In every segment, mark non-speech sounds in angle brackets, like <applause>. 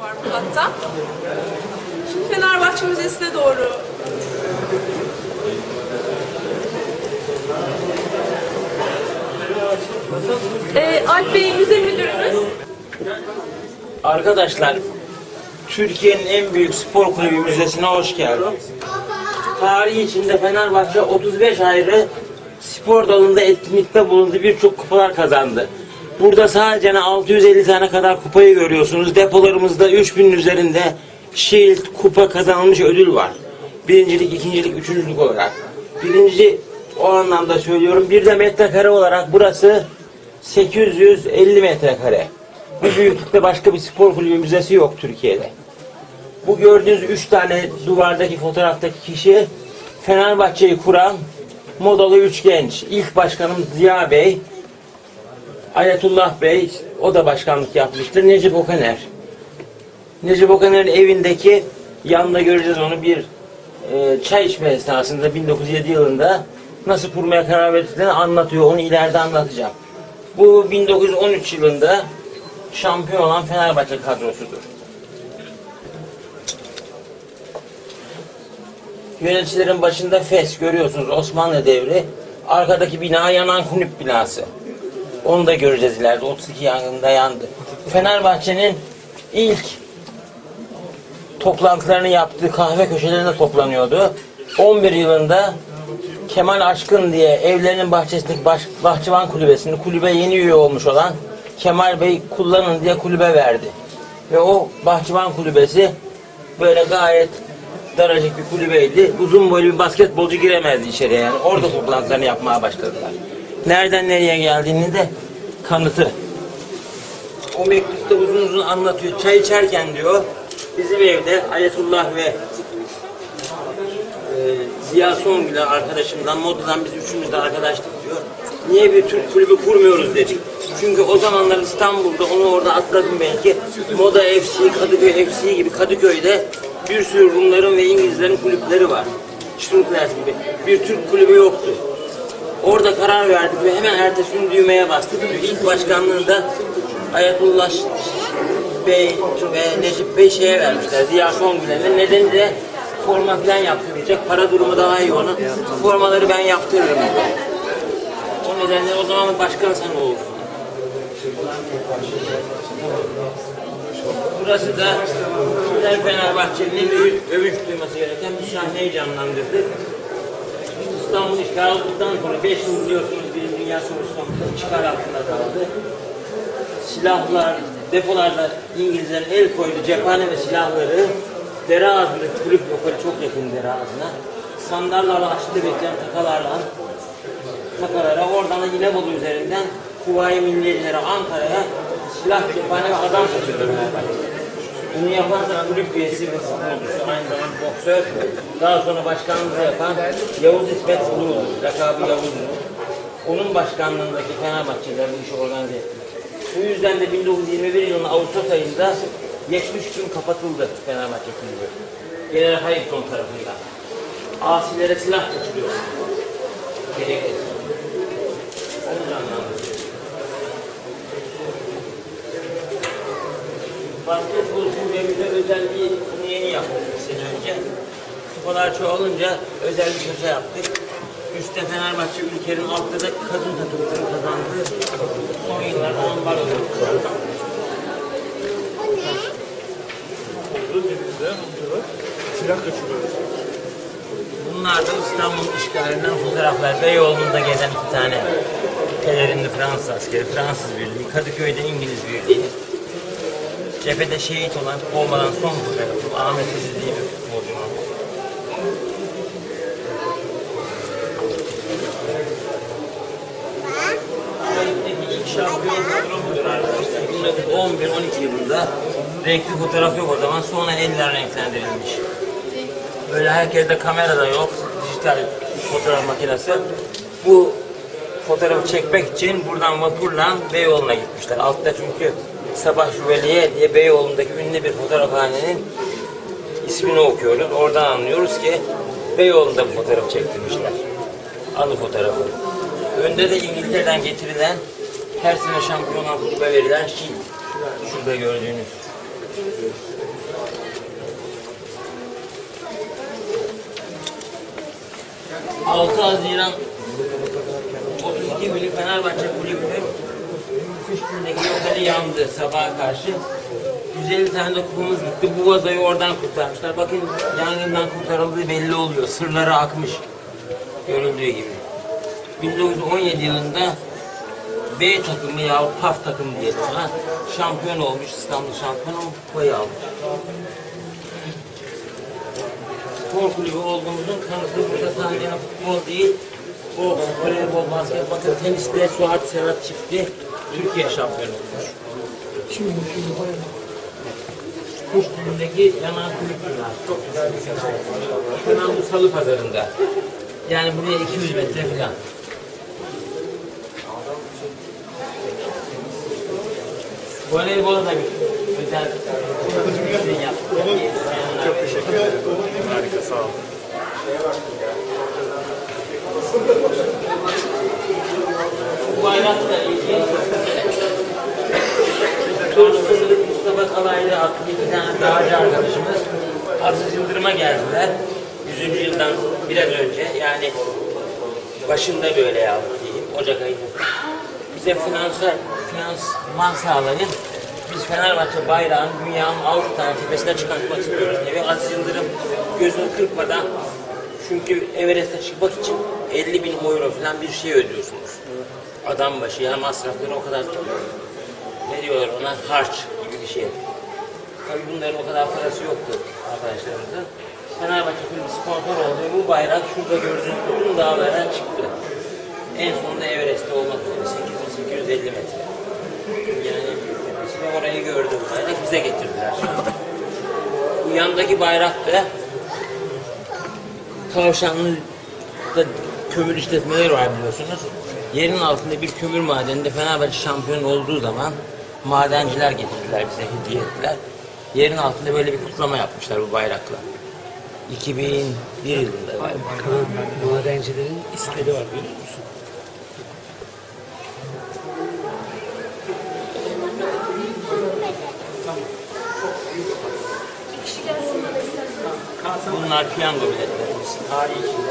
var bu hatta. Şimdi Fenerbahçe Müzesi'ne doğru Ee, Alp Bey müze müdürümüz. Arkadaşlar, Türkiye'nin en büyük spor kulübü müzesine hoş geldiniz. Tarihi içinde Fenerbahçe 35 ayrı spor dalında etkinlikte bulundu, birçok kupalar kazandı. Burada sadece 650 tane kadar kupayı görüyorsunuz. Depolarımızda 3000'in üzerinde Shield kupa kazanılmış ödül var. Birincilik, ikincilik, üçüncülük olarak. Birinci o anlamda söylüyorum. Bir de metrekare olarak burası 850 metrekare. Bu büyüklükte başka bir spor kulübü müzesi yok Türkiye'de. Bu gördüğünüz üç tane duvardaki fotoğraftaki kişi Fenerbahçe'yi kuran modalı üç genç. İlk başkanım Ziya Bey, Ayetullah Bey, o da başkanlık yapmıştır. Necip Okaner. Necip Okaner'in evindeki yanında göreceğiz onu bir e, çay içme esnasında 1907 yılında nasıl kurmaya karar verdiklerini anlatıyor. Onu ileride anlatacağım. Bu 1913 yılında şampiyon olan Fenerbahçe kadrosudur. Yöneticilerin başında FES görüyorsunuz Osmanlı devri. Arkadaki bina yanan kulüp binası. Onu da göreceğiz ileride. 32 yangında yandı. Fenerbahçe'nin ilk toplantılarını yaptığı kahve köşelerinde toplanıyordu. 11 yılında Kemal Aşkın diye evlerinin bahçesindeki baş, bahçıvan kulübesini kulübe yeni üye olmuş olan Kemal Bey kullanın diye kulübe verdi. Ve o bahçıvan kulübesi böyle gayet daracık bir kulübeydi. Uzun boylu bir basketbolcu giremezdi içeriye yani. Orada toplantılarını yapmaya başladılar. Nereden nereye geldiğini de kanıtı. O mektupta uzun uzun anlatıyor. Çay içerken diyor bizim evde Ayetullah ve e, Ziya Songül'e arkadaşımdan, Moda'dan biz üçümüz de arkadaştık diyor. Niye bir Türk kulübü kurmuyoruz dedik. Çünkü o zamanlar İstanbul'da onu orada atladım belki. Moda FC, Kadıköy FC gibi Kadıköy'de bir sürü Rumların ve İngilizlerin kulüpleri var. Stuttgart gibi. Bir Türk kulübü yoktu. Orada karar verdik ve hemen ertesi gün düğmeye bastık. İlk başkanlığında Ayetullah Bey ve Necip Bey şeye vermişler. Ziya Songül'e. Nedeni de forma falan yaptıracak. Para durumu daha iyi onun. Formaları ben yaptırırım. O nedenle o zaman başkan sen olursun. Burası da büyük övünç duyması gereken bir sahneyi canlandırdı. İstanbul işgal olduktan sonra 5 yıl biliyorsunuz Birinci Dünya Savaşı çıkar altında kaldı. Silahlar, depolarda İngilizlerin el koydu cephane ve silahları dere ağzındaki kulüp yukarı çok yakın dere ağzına. Sandallarla açtı bekleyen takalarla takalara oradan da İnebolu üzerinden Kuvayi Milliyelilere Ankara'ya silah cephane ve adam taşıyordu. Bunu yapan da kulüp üyesi ve futbolcusu, aynı zamanda boksör. Daha sonra başkanlığı yapan Yavuz İsmet Ulu'dur. Lakabı Yavuz'dur. Onun başkanlığındaki Fenerbahçeliler bu işi organize etti. Bu yüzden de 1921 yılının Ağustos ayında 70 gün kapatıldı Fenerbahçe kulübü. General Hayrington tarafından. Asilere silah kaçırıyor. Gerekli. Onu canlandırıyor. Basketbol kulübümüze özel bir yeni yaptık bir sene önce. Kupalar çoğalınca özel bir köşe yaptık. Üstte Fenerbahçe ülkenin altta da kadın takımları kazandı. Son yıllarda ambar oldu. Silah kaçırıyoruz. Bunlar da İstanbul işgalinden fotoğraflar. Beyoğlu'nda gezen iki tane pelerinli Fransız askeri, Fransız birliği, Kadıköy'de İngiliz birliği. Cephede şehit olan, olmadan son fotoğrafı Ahmet Aziz diye bir futbolcu. İlk şampiyon kadromudur arkadaşlar. 1911-12 yılında renkli fotoğraf yok o zaman. Sonra eller renklendirilmiş. Böyle herkeste kamera da yok. Dijital fotoğraf makinesi. Bu fotoğrafı çekmek için buradan vapurla Beyoğlu'na gitmişler. Altta çünkü Sabah Juveliye diye Beyoğlu'ndaki ünlü bir fotoğrafhanenin ismini okuyoruz. Oradan anlıyoruz ki Beyoğlu'nda bu fotoğrafı çektirmişler. Anı fotoğrafı. Önde de İngiltere'den getirilen her sene şampiyon olan kulübe verilen şiir. Şurada gördüğünüz. ...6 Haziran 32 bölü Fenerbahçe kulübü kış günündeki yolları yandı sabaha karşı. 150 tane de kupamız gitti. Bu vazoyu oradan kurtarmışlar. Bakın yangından kurtarıldığı belli oluyor. Sırları akmış. Görüldüğü gibi. 1917 yılında B takımı ya PAF takımı diye sana şampiyon olmuş. İstanbul şampiyonu kupayı almış. Spor kulübü olduğumuzun kanıtı burada sadece futbol değil, boks, voleybol, basket, bakın teniste Suat Serhat çifti Türkiye şampiyonu olmuş. Şimdi Kuş günündeki yanan kulüpler çok güzel bir sezon. Hemen bu salı pazarında. Yani buraya 200 metre falan. Voleybola da bir özel şey yaptık. Çok teşekkür ederim. Harika sağ olun. <laughs> Bu bayrakla ilgili Tursunlu Mustafa Kalaylı adlı iki tane dağcı arkadaşımız Aziz Yıldırım'a geldiler. 100. yıldan biraz önce yani başında böyle yaptı diyeyim Ocak ayında. Bize finansal, finansman sağlayın. Biz Fenerbahçe bayrağını dünyanın tane tepesine çıkartmak istiyoruz diye. Aziz Yıldırım gözünü kırpmadan çünkü Everest'e çıkmak için 50 bin euro falan bir şey ödüyorsunuz. Adam başı yani masrafları o kadar ne diyorlar ona harç gibi bir şey. Tabii bunların o kadar parası yoktu arkadaşlarımızın. Fenerbahçe kulübü sponsor oldu bu bayrak şurada gördüğünüz bütün dağlardan çıktı. En sonunda Everest'te olmak üzere 8850 metre. Yani ve orayı gördü bu bayrak bize getirdiler. Bu yandaki bayrak da Tavşanlı'da kömür işletmeleri var biliyorsunuz. Yerin altında bir kömür madeninde Fenerbahçe şampiyon olduğu zaman madenciler getirdiler bize hediye ettiler. Yerin altında böyle bir kutlama yapmışlar bu bayrakla. 2001 yılında galiba. Madencilerin istedi var biliyor musun? Bunlar piyango biletlerimiz. Tarihi içinde.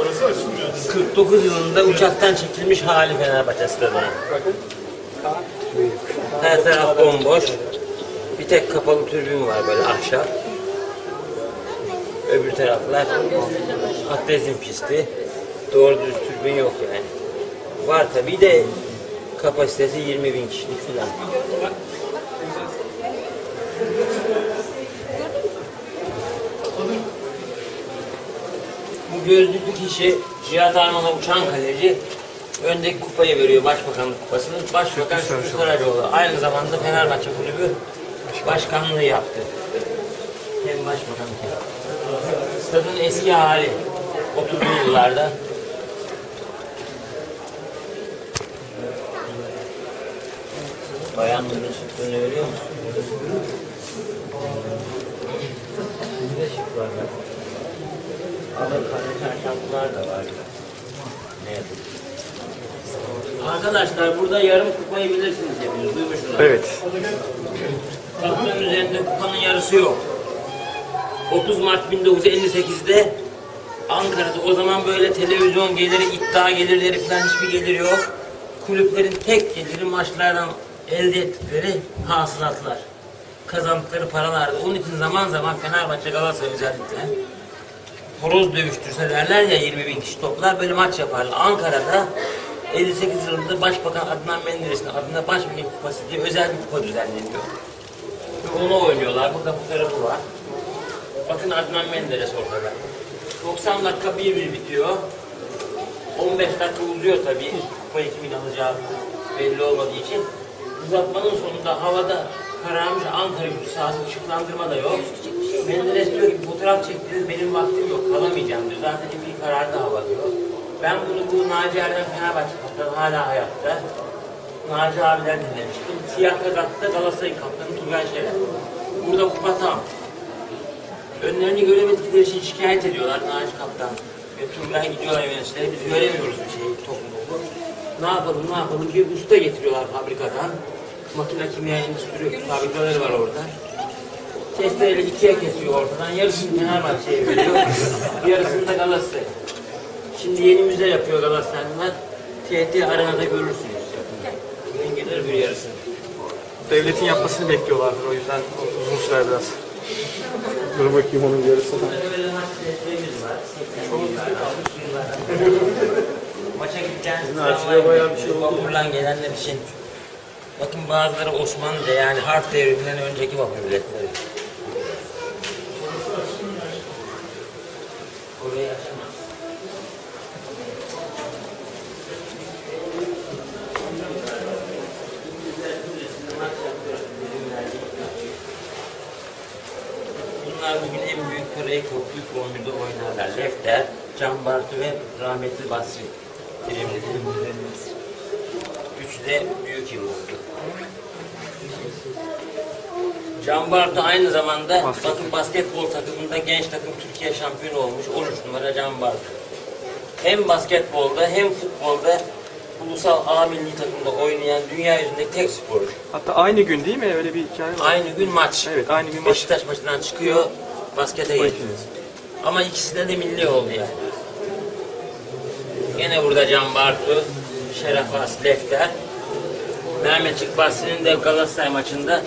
Orası açılmıyor. 49 yılında uçaktan çekilmiş hali Fenerbahçe stadının. Her taraf bomboş. Bir tek kapalı türbün var böyle ahşap. Öbür taraflar atletizm pisti. Doğru düz türbün yok yani. Var tabii de kapasitesi 20 bin kişilik falan. Bu gözlüklü kişi Cihat Arman'a uçan kaleci öndeki kupayı veriyor Başbakanlık kupasını. Başbakan Şükrü Saracoğlu. Aynı zamanda Fenerbahçe Kulübü başkanlığı yaptı. Hem başbakanlık yaptı. Stadın eski hali 30'lu yıllarda. Bayanların şıklığını görüyor musun? Bir de şık var bak. Ama kare çarşaflar da var. Ne yazık ki. Arkadaşlar burada yarım kupayı bilirsiniz hepiniz. Duymuşsunuz. Evet. Tahtanın üzerinde kupanın yarısı yok. 30 Mart 1958'de Ankara'da o zaman böyle televizyon geliri, iddia gelirleri falan hiçbir gelir yok. Kulüplerin tek geliri maçlardan elde ettikleri hasılatlar. Kazandıkları paralardı. Onun için zaman zaman Fenerbahçe Galatasaray özellikle horoz dövüştürse derler ya 20 bin kişi toplar böyle maç yaparlar. Ankara'da 58 yılında Başbakan Adnan Menderes'in adına Başbakan Kupası diye özel bir kupa düzenleniyor. Ve onu oynuyorlar. Burada fotoğrafı var. Bakın Adnan Menderes ortada. 90 dakika bir bir bitiyor. 15 dakika uzuyor tabii. Kupayı kimin alacağı belli olmadığı için. Uzatmanın sonunda havada kararmış Ankara gücü sahası ışıklandırma da yok. Menderes diyor ki fotoğraf çektiniz benim vaktim yok kalamayacağım diyor. Zaten bir karar da hava diyor. Ben bunu bu Naci Erdem Fenerbahçe kaptanı hala hayatta. Naci abiler dinlemiştim. Siyah kazaklı da Galatasaray kaptanı Turgay Şener. Burada kupa tam. Önlerini göremedikleri için şikayet ediyorlar Naci Kaptan Götürürler gidiyorlar yöneticileri. Biz göremiyoruz bir şeyi topluluğu. Ne yapalım ne yapalım bir usta getiriyorlar fabrikadan. Makine kimya endüstri fabrikaları var orada. Testereyle ikiye kesiyor ortadan. Yarısını Fenerbahçe'ye veriyor. <laughs> yarısını da Galatasaray. Şimdi yeni müze yapıyor Galatasaraylılar. TRT Arena'da görürsünüz. Ben gelir bir yarısını. Devletin yapmasını bekliyorlardır o yüzden uzun sürer biraz. Dur bakayım onun yarısını. Böyle maç biletlerimiz var. 80 yıllar, 60 yıllar. Maça gideceğiniz açıya bayağı bir şey oldu. Vapurla gelenler için. Bakın bazıları Osmanlıca yani harf devriminden önceki vapur biletleri. Orayı açamaz. Bunlar bugün en büyük parayı Köklük oyunda oynarlar. Lefter, Can Bartu ve rahmetli Basri. Üçü de büyük yıldızdı. Can Bartu aynı zamanda bakın basketbol takımında genç takım Türkiye şampiyonu olmuş. 13 numara Can Bartu. Hem basketbolda hem futbolda ulusal A milli takımda oynayan dünya yüzündeki tek sporcu. Hatta aynı gün değil mi? Öyle bir hikaye var. Aynı gün maç. Evet, aynı gün maç. Beşiktaş maçından çıkıyor, baskete geçiyor. Ama ikisinde de milli oldu yani. Gene burada Can Bartu, Şeref As, Lefter. Mehmetçik Basri'nin de Galatasaray maçında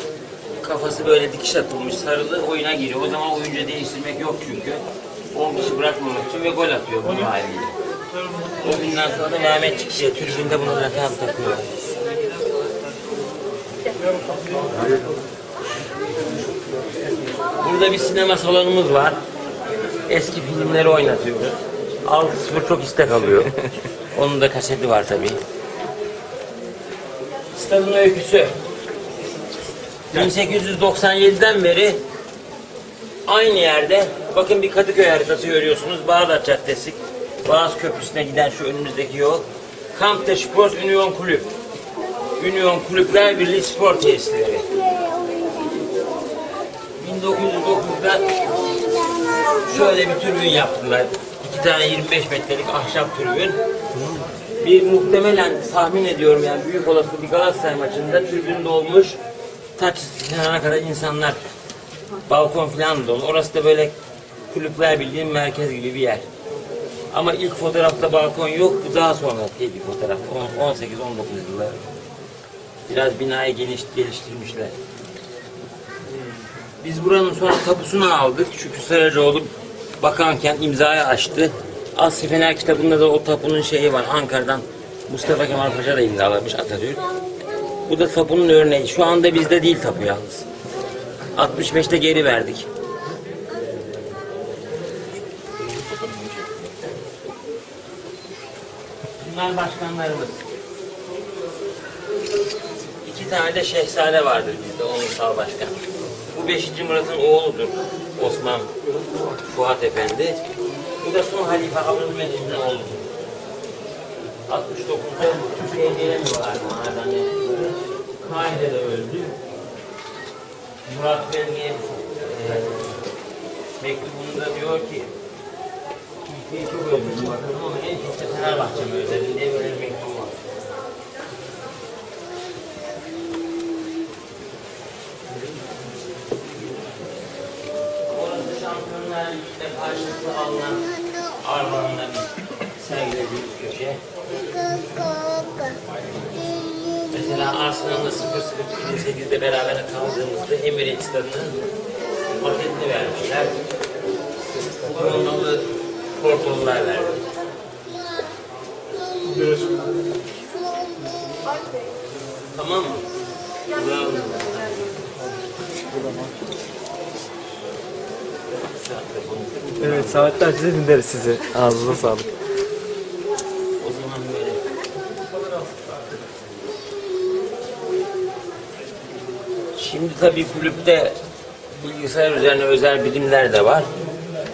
kafası böyle dikiş atılmış sarılı oyuna giriyor. O zaman oyuncu değiştirmek yok çünkü. 10 kişi bırakmamak için ve gol atıyor bu haliyle. O günden sonra da Mehmetçik diye tribünde bunu lakam takıyor. Burada bir sinema salonumuz var. Eski filmleri oynatıyoruz. 6-0 çok istek alıyor. <laughs> Onun da kaseti var tabii. Stadın öyküsü. 1897'den beri aynı yerde bakın bir Kadıköy haritası görüyorsunuz. Bağdat Caddesi. Boğaz Köprüsü'ne giden şu önümüzdeki yol. Kamp de Sport Union Kulüp. Union Kulüpler Birliği Spor Tesisleri. 1909'da şöyle bir türbün yaptılar. Tane 25 metrelik ahşap türbün. Bir muhtemelen tahmin ediyorum yani büyük olasılıkla bir Galatasaray maçında türbün dolmuş. Taç sinana kadar insanlar balkon falan dolu. Orası da böyle kulüpler bildiğim merkez gibi bir yer. Ama ilk fotoğrafta balkon yok. Bu daha sonraki bir fotoğraf. 18-19 yılları. Biraz binayı geniş, geliştirmişler. Biz buranın sonra tapusunu aldık. Şükrü Saracoğlu bakanken imzayı açtı. Asli Fener kitabında da o tapunun şeyi var. Ankara'dan Mustafa Kemal Paşa da imzalamış Atatürk. Bu da tapunun örneği. Şu anda bizde değil tapu yalnız. 65'te geri verdik. Bunlar başkanlarımız. İki tane de şehzade vardır bizde onursal başkan. Bu 5. Murat'ın oğludur Osman Fuat Efendi. Bu da son halife Abdülmecit'in oğludur. 69'da Türkiye'ye gelemiyorlar mağaradan. Kaide de öldü. Murat Belge'ye e, mektubunda diyor ki Türkiye'yi çok özledim bakalım ama en çok da Fenerbahçe'mi özledim böyle bir mektubu var. Orası Şampiyonlar Ligi'nde karşılıklı alınan armağanların sergilediği köşe. Mesela Arsenal'la 0-0 2008'de beraber kaldığımızda Emirates Stadı'nın paketini vermişler. Kronalı portollar verdi. Tamam mı? Bravo. Evet saatlerce dinleriz sizi. Ağzınıza sağlık. O zaman böyle. Şimdi tabii kulüpte bilgisayar üzerine özel bilimler de var.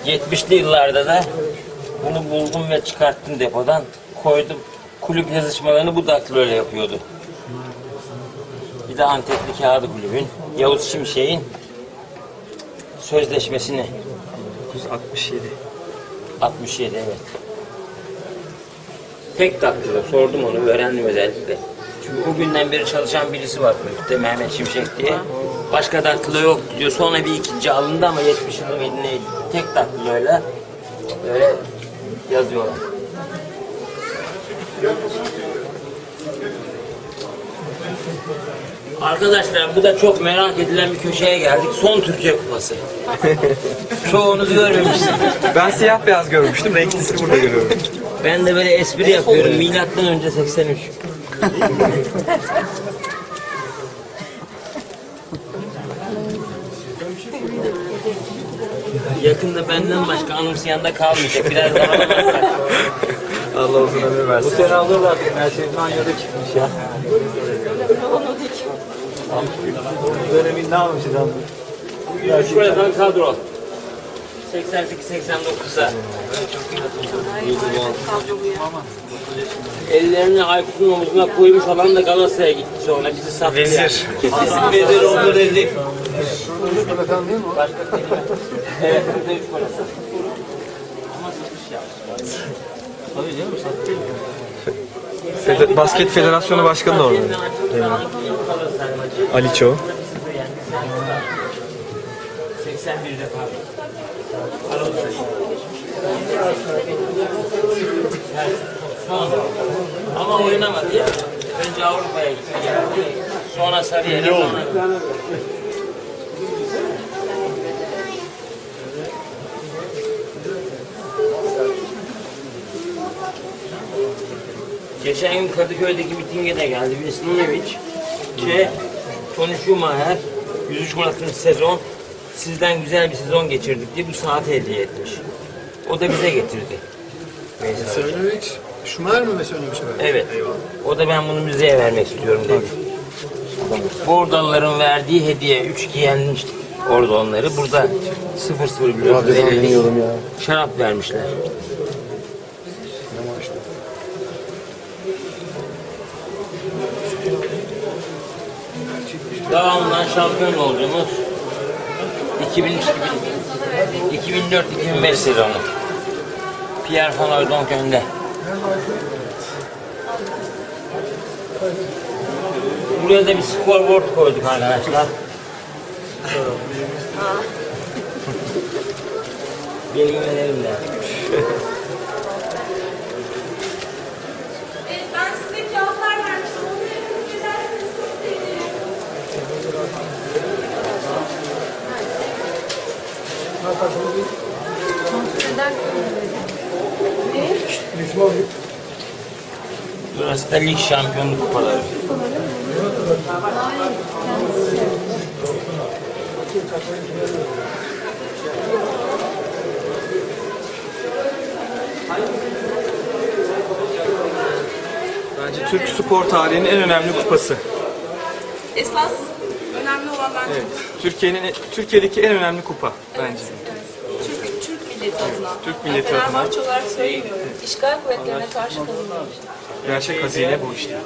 70'li yıllarda da bunu buldum ve çıkarttım depodan. Koydum. Kulüp yazışmalarını bu daktiloyla yapıyordu. Bir de Antepli kağıdı kulübün. Yavuz Şimşek'in sözleşmesini 967. 67 evet. Tek daktilo sordum onu öğrendim özellikle. Çünkü o günden beri çalışan birisi var kulüpte Mehmet Şimşek diye. Başka daktilo yok diyor. Sonra bir ikinci alındı ama 70 yılı mıydı neydi? Tek daktiloyla böyle yazıyorlar. Arkadaşlar bu da çok merak edilen bir köşeye geldik. Son Türkiye Kupası. <laughs> Çoğunuz görmemişsiniz. Ben siyah beyaz görmüştüm. Renklisini burada görüyorum. Ben de böyle espri yapıyorum. Milattan önce 83. Yakında benden başka anımsayan da kalmayacak. Biraz daha alamazsak. <laughs> Allah uzun ömür versin. Bu sene alırlar. Her şey Manya'da çıkmış ya. Dönemin ne almışız abi? Üç gol atan kadro. 88-89'a. Ellerini Aykut'un omuzuna koymuş olan da Galatasaray'a gitti sonra bizi sattı. Vezir. Yani. Vezir oldu rezil. Başka kelime. Evet, burada üç gol. Ama satış yapmış. Tabii canım sattı. Fede- Basket Federasyonu Başkanı da orada. Ali Ço. 81'de pardon. Son. Ama oynamadı ya. Önce Avrupa'ya gitti. Sonra Sarıyer'e sonra. Geçen gün Kadıköy'deki mitinge de geldi. Veslinovic ve Tony Schumacher 103 gol atmış sezon. Sizden güzel bir sezon geçirdik diye bu saati hediye etmiş. O da bize getirdi. Sıranovic, Şumer mi şey? Evet. O da ben bunu müzeye vermek istiyorum dedi. Bordalıların verdiği hediye. Üç giyenmiştik orada onları. Burada 0-0 biliyorsunuz. Şarap vermişler. Devamından şampiyon olduğumuz 2004-2005 sezonu. Pierre Van Hooydonk önde. Buraya da bir scoreboard koyduk arkadaşlar. Benim <laughs> Burası da lig şampiyonluk kupaları. Bence Türk spor tarihinin en önemli kupası. Esas önemli olan bence Evet. Türkiye'nin Türkiye'deki en önemli kupa bence. Türk, Türk milleti adına. Türk milleti adına. Fenerbahçe olarak söylemiyorum. İşgal kuvvetlerine karşı kazanılmış. Gerçek hazine bu işte.